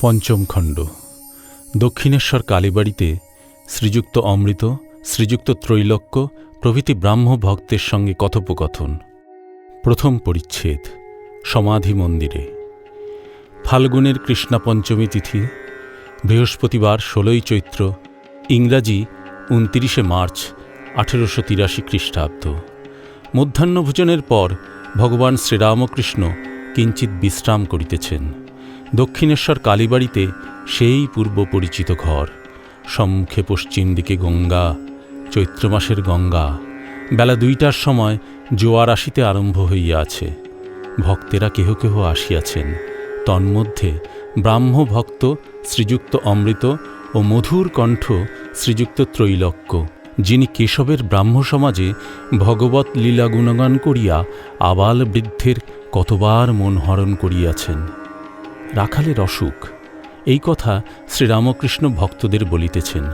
পঞ্চম খণ্ড। দক্ষিণেশ্বর কালীবাড়িতে শ্রীযুক্ত অমৃত, শ্রীযুক্ত ত্রৈলোক্য প্রভৃতি ব্রাহ্ম ভক্তের সঙ্গে কথোপকথন। প্রথম পরিচ্ছেদ, সমাধি মন্দিরে। ফাল্গুনের কৃষ্ণা পঞ্চমী তিথি, বৃহস্পতিবার ষোলোই চৈত্র, ইংরাজি উনতিরিশে মার্চ, আঠেরোশো তিরাশি খ্রিস্টাব্দ। মধ্যাহ্নভোজনের পর ভগবান শ্রীরামকৃষ্ণ কিঞ্চিৎ বিশ্রাম করিতেছেন। দক্ষিণেশ্বর কালীবাড়িতে সেই পূর্ব পরিচিত ঘর। সম্মুখে পশ্চিম দিকে গঙ্গা, চৈত্র মাসের গঙ্গা। বেলা দুইটার সময় জোয়ার আসিতে আরম্ভ হইয়াছে। ভক্তেরা কেহ কেহ আসিয়াছেন। তন্মধ্যে ব্রাহ্ম ভক্ত শ্রীযুক্ত অমৃত ও মধুর কণ্ঠ শ্রীযুক্ত ত্রৈলক্য, যিনি কেশবের ব্রাহ্ম সমাজে ভগবত লীলা গুণগান করিয়া আবাল বৃদ্ধের কতবার মন হরণ করিয়াছেন। রাখালের অসুখ। এই কথা শ্রীরামকৃষ্ণ ভক্তদের বলিতেছেন।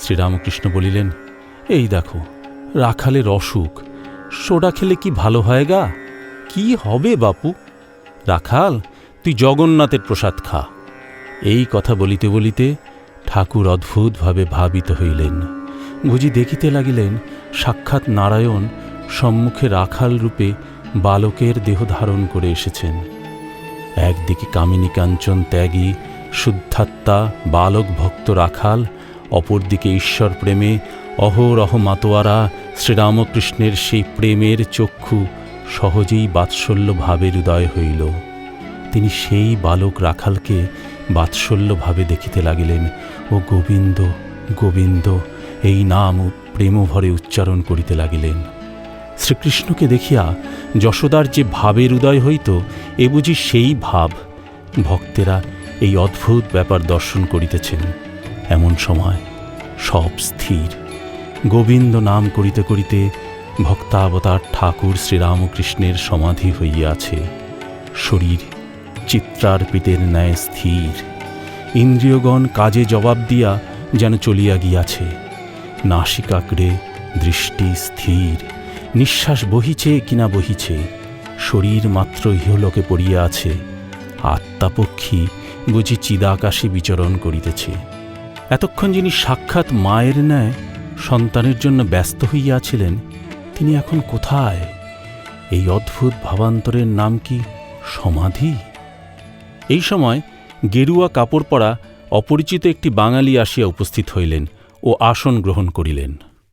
শ্রীরামকৃষ্ণ বলিলেন, এই দেখো, রাখালের অসুখ। সোডা খেলে কি ভালো হয় গা? কি হবে বাপু? রাখাল, তুই জগন্নাথের প্রসাদ খা। এই কথা বলিতে বলিতে ঠাকুর অদ্ভুতভাবে ভাবিত হইলেন। বুঝি দেখিতে লাগিলেন, সাক্ষাৎ নারায়ণ সম্মুখে রাখাল রূপে বালকের দেহ ধারণ করে এসেছেন। একদিকে কামিনী কাঞ্চন ত্যাগী, শুদ্ধাত্মা, বালক ভক্ত রাখাল, অপরদিকে ঈশ্বর প্রেমে অহরহ মাতোয়ারা, শ্রীরামকৃষ্ণের সেই প্রেমের চক্ষু সহজেই বাৎসল্য ভাবের উদয় হইল। তিনি সেই বালক রাখালকে বাৎসল্যভাবে দেখিতে লাগিলেন। ও গোবিন্দ গোবিন্দ, এই নাম প্রেমভরে উচ্চারণ করিতে লাগিলেন। শ্রীকৃষ্ণকে দেখিয়া যশোদার যে ভাবের উদয় হইত, এ বুঝি সেই ভাব। ভক্তেরা এই অদ্ভুত ব্যাপার দর্শন করিতেছেন। এমন সময় সব স্থির। গোবিন্দ নাম করিতে করিতে ভক্তাবতার ঠাকুর শ্রীরামকৃষ্ণের সমাধি হইয়াছে শরীর চিত্রার্পিতের ন্যায় স্থির। ইন্দ্রিয়গণ কাজে জবাব দিয়া যেন চলিয়া গিয়াছে। নাসিকাগ্রে দৃষ্টি স্থির। নিঃশ্বাস বহিছে কিনা বহিছে, শরীর মাত্র ইহলোকে পড়িয়া আছে, আত্মাপক্ষী বুঝি চিদাকাশে বিচরণ করিতেছে। এতক্ষণ যিনি সাক্ষাৎ মায়ের ন্যায় সন্তানের জন্য ব্যস্ত হইয়াছিলেন, তিনি এখন কোথায়? এই অদ্ভুত ভাবান্তরের নাম কি সমাধি? এই সময় গেরুয়া কাপড় পরা অপরিচিত একটি বাঙালি আসিয়া উপস্থিত হইলেন ও আসন গ্রহণ করিলেন।